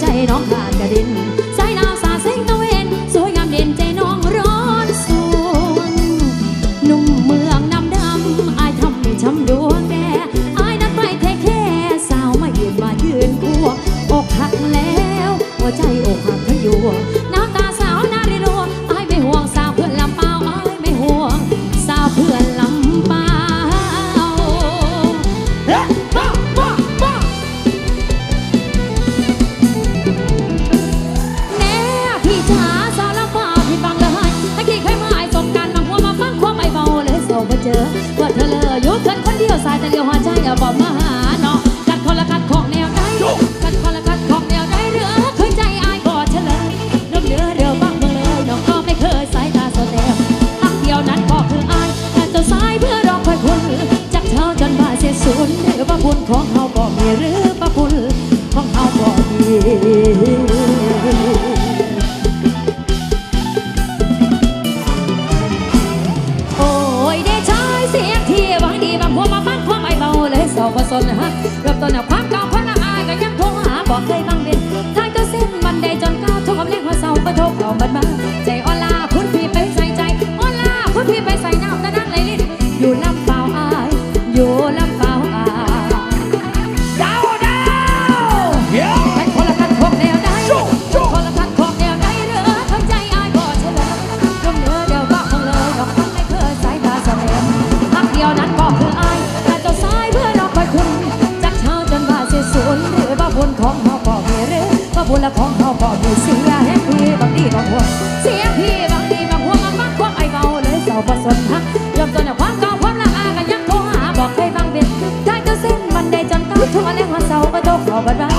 ใจน้องขาดกระดิ่ง จ้าสายแต่เดียวหัวใจอย่าบอกมาหาเนาะกัดคนละกัดของแนวใดกัดคนละกัดของแนวใดเหลือเคยใจอายบ่เฉลยน้ำเหลือเดียวบ้างเมื่อเลยน้องก็ไม่เคยสายตาโซเดียวอักเดียวนั้นก็คืออายแต่เจ้าสายเพื่อรอคอยคุณจากเช้าจนบ่ายเสียสูญหรือว่าบุญของเขาบอกมีหรือว่าบุญของเขาบอกมี บ่สนฮะเริ่มต้นจากความเก่าคนละอายก็ยังโทรหาบอกเคยบัง เขาบอกอยู่เสียแห่งพี่บางทีบางหัวเสียพี่บางทีบางหัวมาฟังความไอเบาเลยเศร้าประสนพักยอมต้นจาความเก่าความละอากันยังโทรหาบอกให้ฟังเบียดได้าจะส้นมันได้จนเก้าทุ่งอะไรหัวเศร้าก็โตขอบัดบ้า